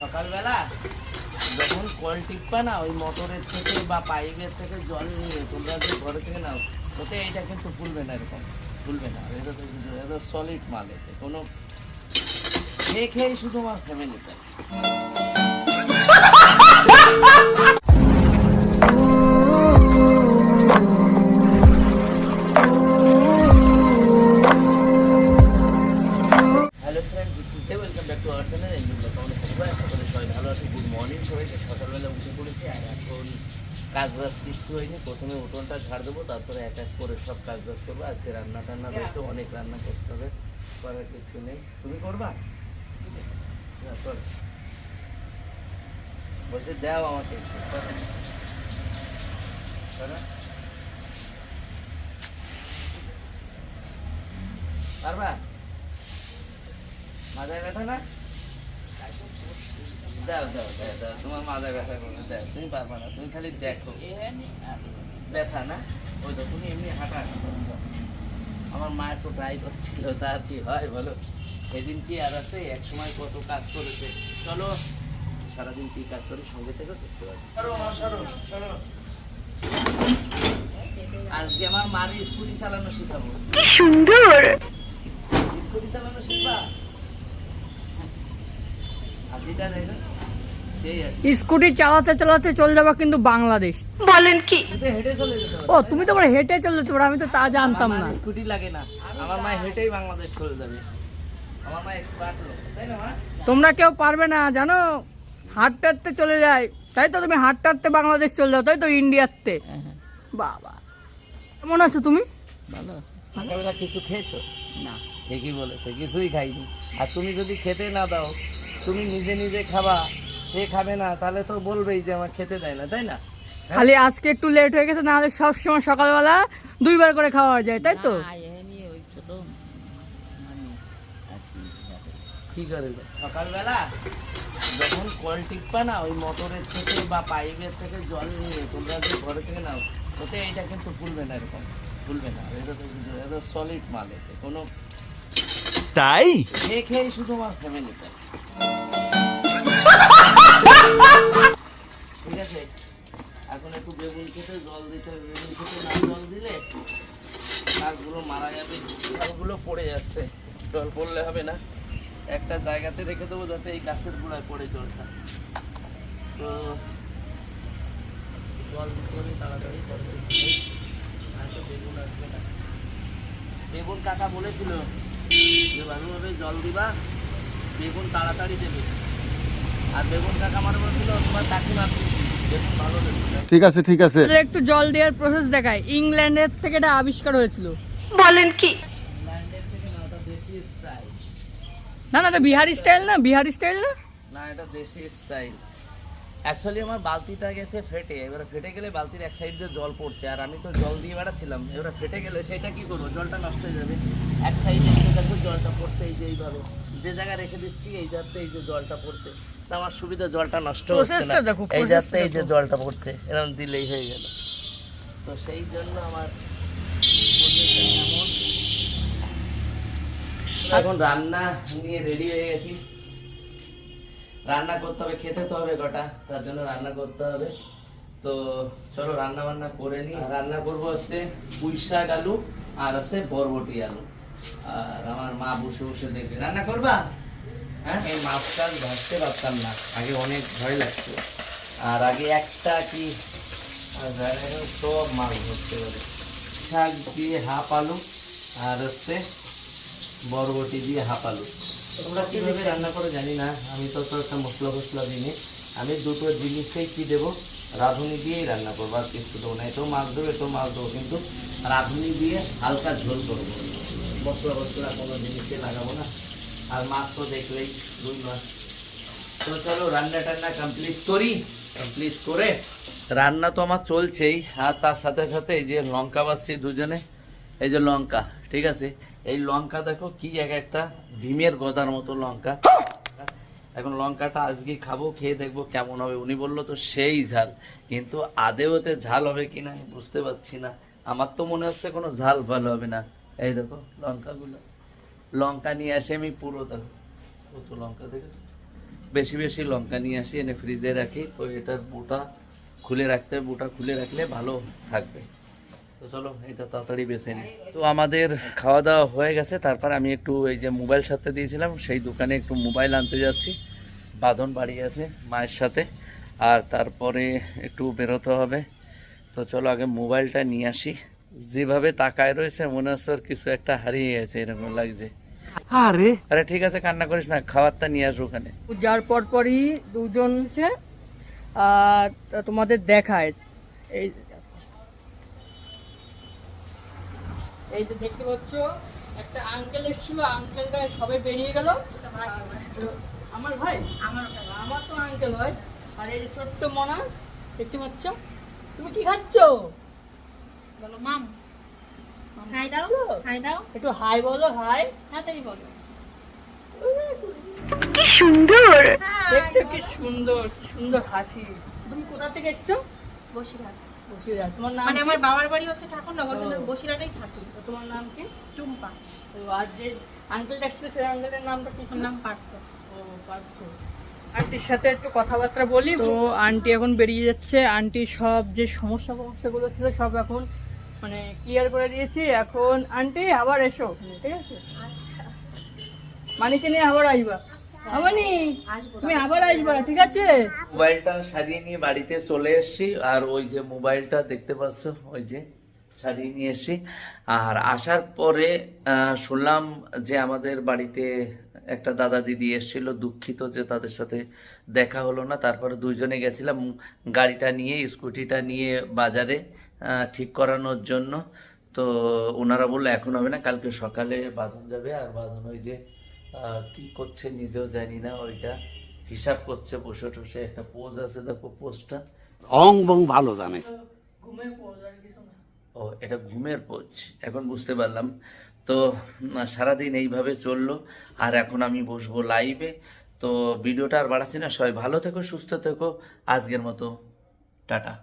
সকালবেলা যখন কল টিপা না, ওই মোটরের থেকে বা পাইপের থেকে জল নিয়ে তোমরা যে ঘরে থেকে নাও, ওতে এইটা কিন্তু ফুলবে না এরকম ফুলবে না। এটা তো এটা সলিড মাল এতে, কোনো খেয়ে খেয়েই শুধু আমার ফ্যামিলিতে এই ভিডিও তোমাদের সবাই সকলে সবাই ভালো আছে গুড মর্নিং সবাইকে। সকালবেলা উঠে পড়েছি আর এখন কাজ বাজ কিছু হয়নি। প্রথমে উঠোনটা ঝাড় দেবো তারপরে এক এক করে সব কাজ বাজ করব। আজকে রান্না টান্না রয়েছে অনেক রান্না করতে হবে করার কিছু নেই। তুমি করবা? করো। বলছে দাও আমাকে। পারবা? মাথায় ব্যথা না? দাও দাও দাও দাও তোমার মাথায় ব্যথা করবে দাও তুমি পারবা না তুমি খালি দেখো। ব্যথা না? ওই তো তুমি এমনি হাঁটা হাঁটা আমার মা একটু ট্রাই করছিল তা আর কি হয় বলো? সেদিন কি আর আছে? এক সময় কত কাজ করেছে। চলো সারাদিন কি কাজ করি? সঙ্গে থেকে দেখতে পারি। সরো মা, সরো সরো। আজকে আমার মার স্কুটি চালানো শিখাবো। সুন্দর! স্কুটি চালানো শিখবা? হাসিটা দেখো। স্কুটি চালাতে চালাতে চলে যাবা কিন্তু বাংলাদেশ। হেঁটে চলে ও তুমি তো আবার হেঁটে চলে যেতে পারো আমি তো তা জানতাম না। আমার স্কুটি লাগে না। আমার মা হেঁটেই বাংলাদেশ চলে যাবে। আমার মা এক্সপার্ট তাই না তোমরা কেউ পারবে না জানো? হাঁটতে হাঁটতে চলে যায়। তাই তো তুমি হাঁটতে হাঁটতে বাংলাদেশ চলে যাও তাই তো ইন্ডিয়াতে। বাবা। কেমন আছো তুমি? ভালো। সকালবেলা কিছু খেয়েছো? না। ঠিকই বলেছে কিছুই খাইনি। আর তুমি যদি খেতে না দাও তুমি নিজে নিজে খাবা। সে খাবে না তাহলে তো বলবেই যে আমার খেতে দেয় না তাই না? খালি আজকে একটু লেট হয়ে গেছে নাহলে সব সময় সকালবেলা দুইবার করে খাওয়া যায় তাই তো? কি করে গো? সকালবেলা যখন কল না ওই মোটরের থেকে বা পাইপের থেকে জল নিয়ে তোমরা যে ঘরে থেকে নাও ওতে এইটা কিন্তু ফুলবে না এরকম ফুলবে না। এটা তো এটা সলিড মাল এতে কোনো তাই? খেয়ে খেয়ে শুধু আমার ফ্যামিলিতে ঠিক আছে? এখন একটু বেগুন জল দিতে হবে। বেগুন না জল দিলে গাছগুলো মারা যাবে। পড়ে যাচ্ছে। জল পড়লে হবে না। একটা জায়গাতে রেখে দেবো যাতে এই গাছের গোড়ায় পড়ে জলটা। তো জল তাড়াতাড়ি বেগুন আসবে না। বেগুন কাকা বলেছিল যে, ভালোভাবে জল দিবা। বেগুন তাড়াতাড়ি দেবে। আর বেগুন কাকা আমার বলছিল তোমার কাকিমা বেগুন ভালো ঠিক আছে ঠিক আছে। তাহলে একটু জল দেওয়ার প্রসেস দেখায় ইংল্যান্ডের থেকে এটা আবিষ্কার হয়েছিল। ইংল্যান্ডের থেকে না ওটা দেশি স্টাইল না না এটা বিহারি স্টাইল না? বিহারি স্টাইল না? না এটা দেশি স্টাইল অ্যাকচুয়ালি আমার বালতিটা গেছে ফেটে। এবারে ফেটে গেলে বালতির এক সাইড দিয়ে জল পড়ছে। আর আমি তো জল দিয়ে বেড়াচ্ছিলাম। এবারে ফেটে গেলে সেটা কি করব? জলটা নষ্ট হয়ে যাবে। এক সাইডে দেখো জলটা পড়ছে এই যে এইভাবে। যে জায়গায় রেখে দিচ্ছি এই যাতে এই যে জলটা পড়ছে। আমার সুবিধা জলটা নষ্ট হচ্ছে না। এই যাতে এই যে জলটা পড়ছে এরকম দিলেই হয়ে গেল। তো সেই জন্য আমার। এখন রান্না নিয়ে রেডি হয়ে গেছি। রান্না করতে হবে খেতে তো হবে কটা তার জন্য রান্না করতে হবে। তো চলো রান্না বান্না করে নি রান্না করব হচ্ছে পুঁই শাক আলু আর আছে বরবটি আলু। আর আমার মা বসে বসে দেখবে রান্না করবা? হ্যাঁ এই মাছ টাছ ভাজতে পারতাম না। আগে অনেক ভয় লাগতো। আর আগে একটা কি সব মাছ ধরতে পারে। শাক দিয়ে হাফ আলু আর হচ্ছে বরবটি দিয়ে হাফ আলু। তোমরা কীভাবে রান্না করে জানি না, আমি তো একটা মশলা ফসলা দিই আমি দুটো জিনিসেই কি দেবো? রাঁধুনি দিয়েই রান্না করব, আর কিছু দেবো না। এটাও মাছ দেবো এটাও মাছ দেবো, কিন্তু রাঁধুনি দিয়ে হালকা ঝোল করব। মশলা ফসলা কোনো জিনিসে লাগাবো না। আর মাছ তো দেখলেই রুই মাছ। তো চলো, রান্না টান্না কমপ্লিট করি কমপ্লিট করে। রান্না তো আমার চলছেই, আর তার সাথে সাথে এই যে লঙ্কা বাসছি দুজনে, এই যে লঙ্কা, ঠিক আছে? এই লঙ্কা দেখো কি এক একটা, ডিমের গদার মতো লঙ্কা। এখন লঙ্কাটা আজকে খাব, খেয়ে দেখব কেমন হবে। উনি বলল তো সেই ঝাল, কিন্তু আদেওতে ঝাল হবে কিনা আমি বুঝতে পারছি না। আমার তো মনে হচ্ছে কোনো ঝাল ভালো হবে না। এই দেখো, লঙ্কাগুলো। লঙ্কা নিয়ে আসি আমি পুরো, দেখো। কত লঙ্কা দেখেছ? বেশি বেশি লঙ্কা নিয়ে আসি, এনে ফ্রিজে রাখি। তো এটার বুটা খুলে রাখতে বুটা খুলে রাখলে ভালো থাকবে। তো চলো, এটা তাড়াতাড়ি বেছে নিই। তো আমাদের খাওয়া দাওয়া হয়ে গেছে, তারপর আমি একটু এই যে মোবাইল সাথে দিয়েছিলাম, সেই দোকানে একটু মোবাইল আনতে যাচ্ছি। বাঁধন বাড়ি আছে মায়ের সাথে, আর তারপরে একটু বেরোতে হবে। তো চলো, আগে মোবাইলটা নিয়ে আসি। যেভাবে তাকায় রয়েছে মনে হচ্ছে কিছু একটা হারিয়ে গেছে এরকম লাগছে। আরে। আরে ঠিক আছে কান্না করিস না খাবারটা নিয়ে আসব ওখানে। যার পর পরই দুজন হচ্ছে তোমাদের দেখায়। এই যে এই যে দেখতে পাচ্ছ একটা আঙ্কেল এসেছিল আঙ্কেলটা সবে বেরিয়ে গেল। আমার ভাই? আমার আমার তো আঙ্কেল হয় আর এই যে ছোট্ট মনা দেখতে পাচ্ছ? তুমি কি খাচ্ছ? বলো মাম। হাই দাও। হাই দাও। একটু হাই বলো হাই। তাড়াতাড়ি বলো। কি সুন্দর। কি সুন্দর হাসি। তুমি কোথা থেকে এসছো? বসিরহাট। বসিরহাট। তোমার নাম মানে কি? আমার বাবার বাড়ি হচ্ছে ঠাকুরনগর কিন্তু। বসিরহাটেই থাকি। তোমার নাম কি? টুম্পা। তো আজ যে আঙ্কেল এসেছিল সেই আঙ্কেলের নামটা কি নাম পার্থ। ও পার্থ। আন্টির সাথে একটু কথাবার্তা বলি। তো আন্টি এখন বেরিয়ে যাচ্ছে। আন্টি সব যে সমস্যা সমস্যাগুলো ছিল সব এখন মানে ক্লিয়ার করে দিয়েছি এখন আন্টি আবার এসো ঠিক আছে? আচ্ছা। মানিকে নিয়ে আবার আসবা। আমানি তুমি আবার আসবা ঠিক আছে? মোবাইলটা সারিয়ে নিয়ে বাড়িতে চলে এসেছি আর ওই যে মোবাইলটা দেখতে পাচ্ছ ওই যে সারিয়ে নিয়ে এসেছি। আর আসার পরে শুনলাম যে আমাদের বাড়িতে একটা দাদা দিদি এসেছিল দুঃখিত যে তাদের সাথে দেখা হলো না। তারপরে দুইজনে গেছিলাম গাড়িটা নিয়ে স্কুটিটা নিয়ে বাজারে। আহ, ঠিক করানোর জন্য। তো ওনারা বলল এখন হবে না কালকে সকালে বাঁধন যাবে। আর বাঁধন ওই যে কি করছে নিজেও জানি না ওইটা হিসাব করছে বসে টসে একটা পোজ আছে দেখো পোজটা অং বং ভালো জানে। ঘুমের পর আর কিছু না। ও এটা ঘুমের পোজ এখন বুঝতে পারলাম। তো সারাদিন এইভাবে চলল। আর এখন আমি বসবো লাইভে তো ভিডিওটা আর বাড়াচ্ছি না। সবাই ভালো থেকো সুস্থ থেকো। আজকের মতো টাটা।